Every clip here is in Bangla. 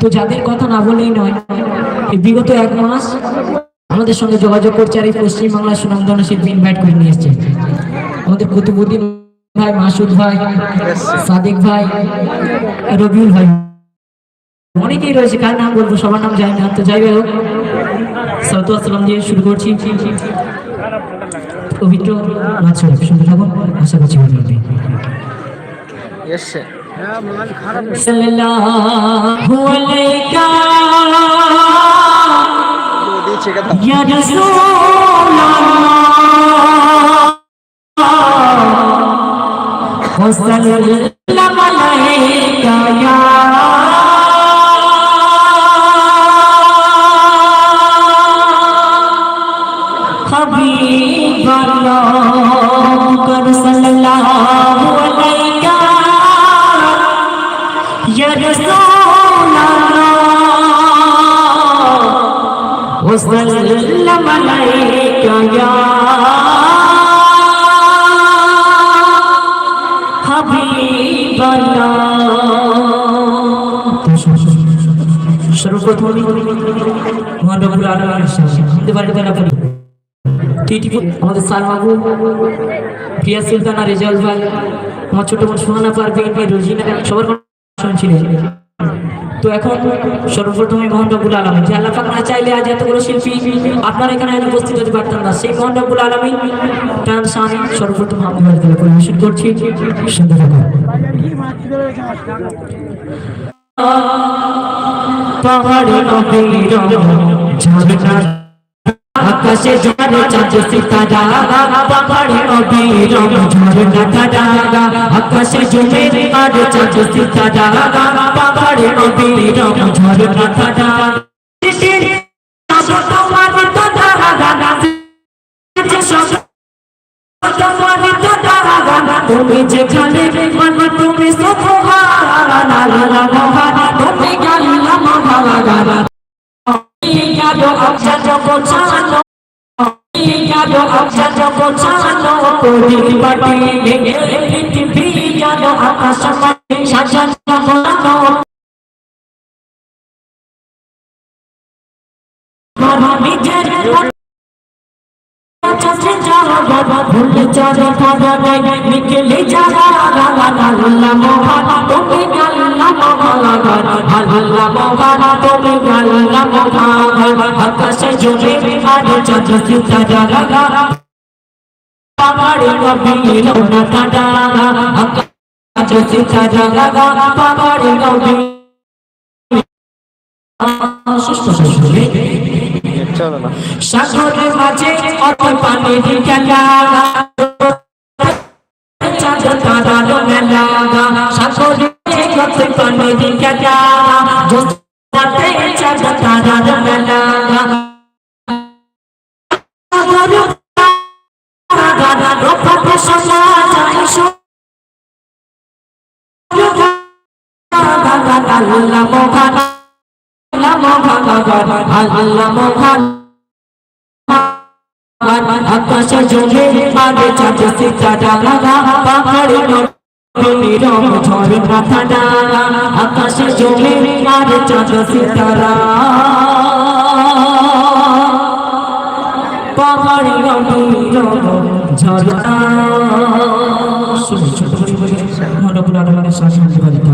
তো যাদের কথা না বলেই নয় বিগত এক মাস আমাদের সঙ্গে যোগাযোগ করছে আর এই পশ্চিমবাংলার সুনামধন্য শিল্পী ইনভাইট করে নিয়ে আমাদের কুতুবুদ্দিন ভাই মাসুদ ভাই, সাদিক ভাই, রবিউল ভাই, অনেকেই রয়েছে, কার নাম বলব, সবার নাম জানি না, তো যাই হোক, সালাতু আসসালাম দিয়ে শুরু করছি। পবিত্র শরীফ শুনতে থাকুন, আশা করছি ভালো লাগবে। সাল্লাল্লাহু আলাইকা দিয়েছে কেন ইয়া আমার ছোট বোন সোহানা পারভিন রোজিনা সবার শুনছিলেন তো এখন সর্বপ্রথমে মোহন রব্বুল আলমী যে আল্লাহ না চাইলে আজ এতগুলো শিল্পী আপনার এখানে আজ উপস্থিত হতে পারতাম না। সেই মোহন রব্বুল আলমী তার সামনে সর্বপ্রথম আমি বাড়িতে পরিবেশন করছি। সুন্দর আকাশে ঝরে চাঁদ সিতারা, পাহাড়ে নবীর ঝর্ণা ধারা, আকাশে ঝুমে আর চাঁদ সিতারা, পাহাড়ে ঝর্ণা ধারা। ধারা তুমি যেখানে মন তুমি কোটি পাটি পৃথিবী ইয়াদো আকাশ সাজানো বানানো নিজের ভুলে যারা খাওয়া দেয় নিকেলে যারা রালা আল্লাহ মহান তুমি আল্লাহ মহান আল্লাহ মহান তুমি আল্লাহ মহান আকাশে জমে আর চাঁদ সিতারা লাগা কাটা। আকাশে সিতারা লাগা পাহাড়ে কবির সুস্থ সুস্থ চলো না সাগরের মাঝে অত পানির খেলা চাঁদ তারার মেলা। সাগরের মাঝে পানির খেলা চাঁদ তারার মেলা। আল্লাহ মোহান আল্লাহ মোহান আল্লাহ মোহান আকাশে জমে আগে চাঁদ সিতারা লাগা পাহাড়ে নীরব ঝড় মাথা ডালা আকাশে জমে আগে চাঁদ সিতারা পাহাড়ে নীরব ঝড় শুনে ছোট ছোট মনোপুর আলমানের শাসন দিতে হবে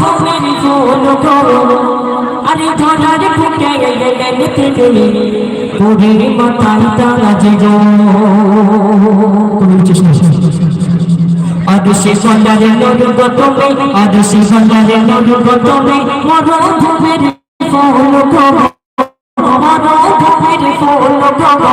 মরুভূমির ফল করো আরে ধরার ফুটে গেলে পৃথিবী পুরী মাথায় তারা যে আদর্শে সন্ধ্যারে নরব তুমি আদর্শে সন্ধ্যারে নরব তুমি মরুভূমির ফল করো মরুভূমির ফল করো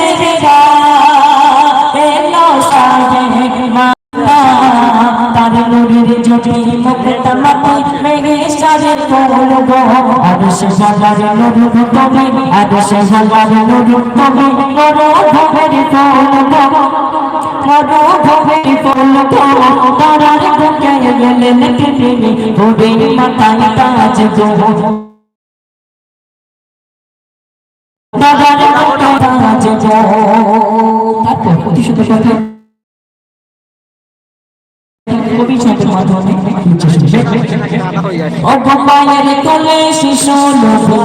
তারপর সুন্দর কথা কবি ছন্দের মাধ্যমে অগমায়ের কোলে শিশু নবী।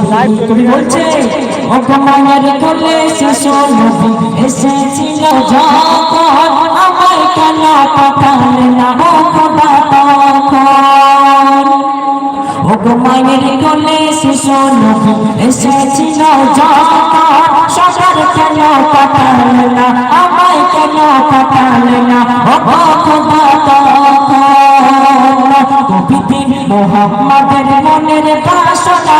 কবি বলছে অগমায়ের কোলে শিশু নবী। এসেছিল যখন আমায় মোহাম্মদের মনের বাসনা।